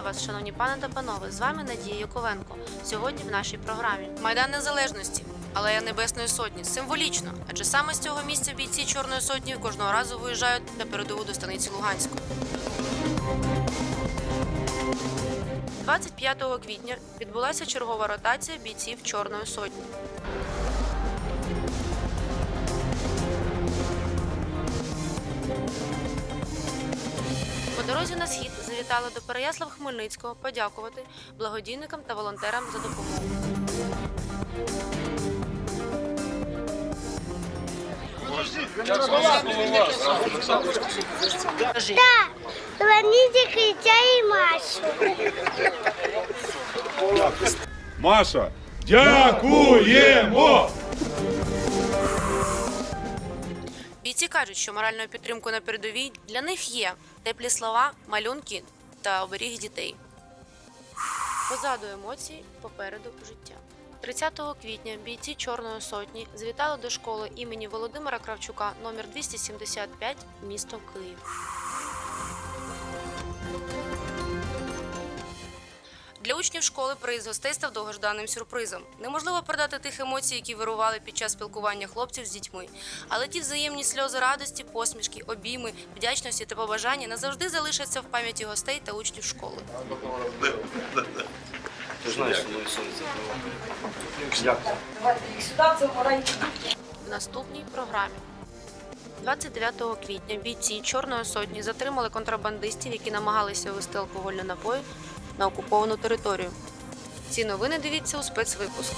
вас, шановні пани та панове. З вами Надія Яковенко. Сьогодні в нашій програмі Майдан Незалежності, алея Небесної Сотні. Символічно, адже саме з цього місця бійці Чорної сотні кожного разу виїжджають на передову до станиці Луганської. 25 квітня відбулася чергова ротація бійців Чорної сотні. По дорозі на схід завітали до Переяслав Хмельницького подякувати благодійникам та волонтерам за допомогу. Звоните Критя і Машу. Маша, дякуємо! Бійці кажуть, що моральною підтримкою на передовій для них є теплі слова, малюнки та оберіг дітей. Позаду емоцій, попереду життя. 30 квітня бійці Чорної сотні завітали до школи імені Володимира Кравчука номер 275 місто Київ. Учнів школи приїзд гостей став довгожданим сюрпризом. Неможливо передати тих емоцій, які вирували під час спілкування хлопців з дітьми. Але ті взаємні сльози радості, посмішки, обійми, вдячності та побажання назавжди залишаться в пам'яті гостей та учнів школи. Ти знаєш, що моє сонце в наступній програмі. 29 квітня бійці Чорної сотні затримали контрабандистів, які намагалися ввести алкогольні напої на окуповану територію. Ці новини дивіться у спецвипуску.